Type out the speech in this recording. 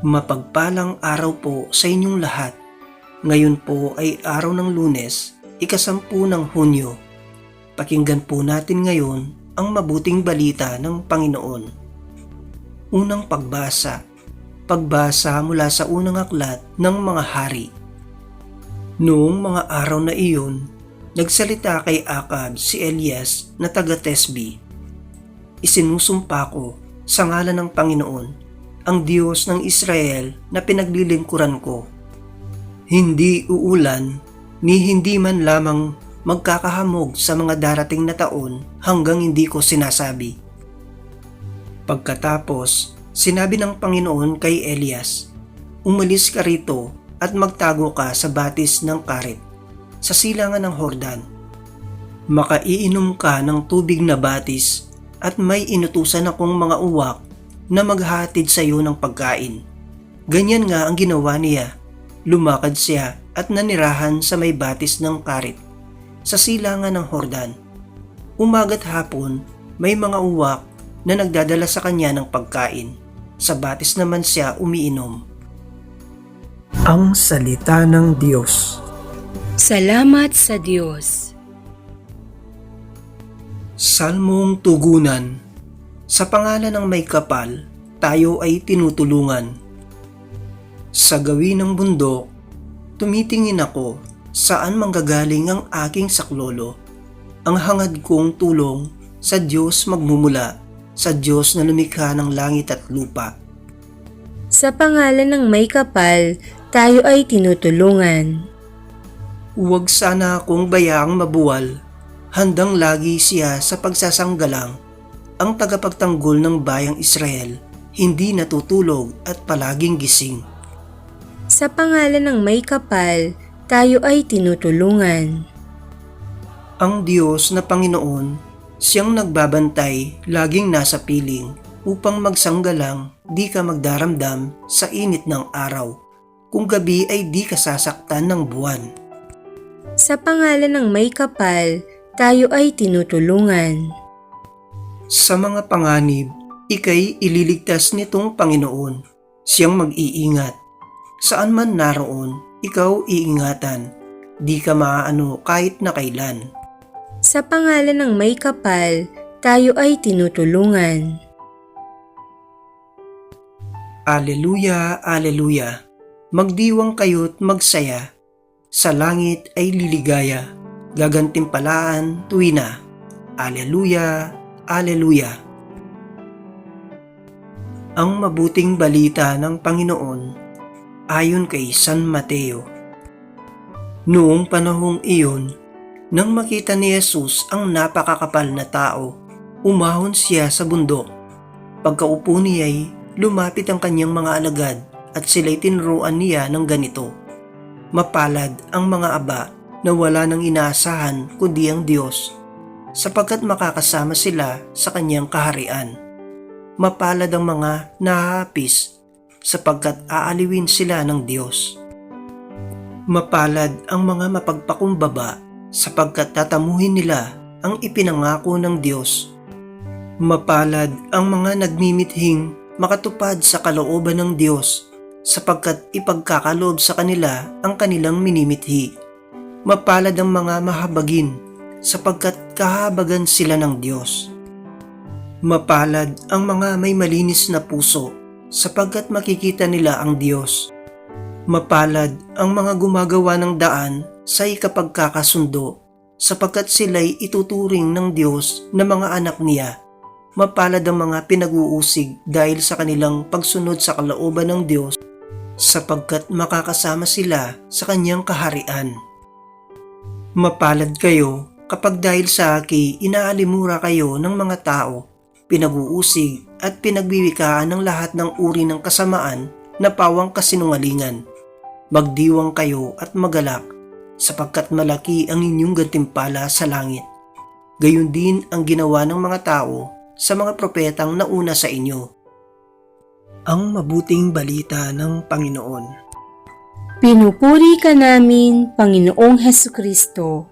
Mapagpalang araw po sa inyong lahat. Ngayon po ay araw ng lunes, ikasampu ng Hunyo. Pakinggan po natin ngayon ang mabuting balita ng Panginoon. Unang pagbasa. Pagbasa mula sa unang aklat ng mga hari. Noong mga araw na iyon, nagsalita kay Akab si Elias na taga Tesbi. Isinusumpa ko sa ngalan ng Panginoon ang Diyos ng Israel na pinaglilingkuran ko. Hindi uulan, ni hindi man lamang magkakahamog sa mga darating na taon hanggang hindi ko sinasabi. Pagkatapos, sinabi ng Panginoon kay Elias, Umalis ka rito at magtago ka sa batis ng karit, sa silangan ng Hordan. Makaiinom ka ng tubig na batis at may inutusan akong mga uwak na maghatid sa iyo ng pagkain. Ganyan nga ang ginawa niya. Lumakad siya at nanirahan sa may batis ng karit, sa silangan ng Hordan. Umaga't hapon, may mga uwak na nagdadala sa kanya ng pagkain. Sa batis naman siya umiinom. Ang Salita ng Diyos Salamat sa Diyos. Salmong Tugunan Sa pangalan ng may kapal, tayo ay tinutulungan. Sa gawin ng bundok, tumitingin ako saan manggagaling ang aking saklolo. Ang hangad kong tulong sa Diyos magmumula, sa Diyos na lumikha ng langit at lupa. Sa pangalan ng may kapal, tayo ay tinutulungan. Huwag sana akong bayaang mabuwal. Handang lagi siya sa pagsasanggalang. Ang tagapagtanggol ng bayang Israel, hindi natutulog at palaging gising. Sa pangalan ng may kapal, tayo ay tinutulungan. Ang Diyos na Panginoon, siyang nagbabantay, laging nasa piling, upang magsanggalang di ka magdaramdam sa init ng araw. Kung gabi ay di ka sasaktan ng buwan. Sa pangalan ng may kapal, tayo ay tinutulungan. Sa mga panganib, ikay ililigtas nitong Panginoon. Siyang mag-iingat. Saan man naroon, ikaw iingatan. Di ka maaano kahit na kailan. Sa pangalan ng may kapal, tayo ay tinutulungan. Aleluya, aleluya. Magdiwang kayo't magsaya. Sa langit ay liligaya. Gagantimpalaan tuwina. Aleluya, aleluya. Ang mabuting balita ng Panginoon ayon kay San Mateo. Noong panahong iyon, nang makita ni Jesus ang napakakapal na tao, umahon siya sa bundok. Pagkaupo niya'y lumapit ang kanyang mga alagad at sila'y tinuruan niya ng ganito. Mapalad ang mga aba na wala nang inaasahan kundi ang Diyos, sapagkat makakasama sila sa kanyang kaharian. Mapalad ang mga nahahapis, sapagkat aaliwin sila ng Diyos. Mapalad ang mga mapagpakumbaba, sapagkat tatamuhin nila ang ipinangako ng Diyos. Mapalad ang mga nagmimithing makatupad sa kalooban ng Diyos sapagkat ipagkakaloob sa kanila ang kanilang minimithi. Mapalad ang mga mahabagin sapagkat kahabagan sila ng Diyos. Mapalad ang mga may malinis na puso sapagkat makikita nila ang Diyos. Mapalad ang mga gumagawa ng daan sa ikapagkakasundo sapagkat sila'y ituturing ng Diyos na mga anak niya. Mapalad ang mga pinag-uusig dahil sa kanilang pagsunod sa kalooban ng Diyos sapagkat makakasama sila sa kanyang kaharian. Mapalad kayo kapag dahil sa aki inaalimura kayo ng mga tao, pinag-uusig at pinagbiwikaan ng lahat ng uri ng kasamaan na pawang kasinungalingan. Magdiwang kayo at magalak sapagkat malaki ang inyong gantimpala sa langit. Gayon din ang ginawa ng mga tao sa mga propetang nauna sa inyo. Ang mabuting balita ng Panginoon. Pinupuri ka namin, Panginoong Heso Kristo.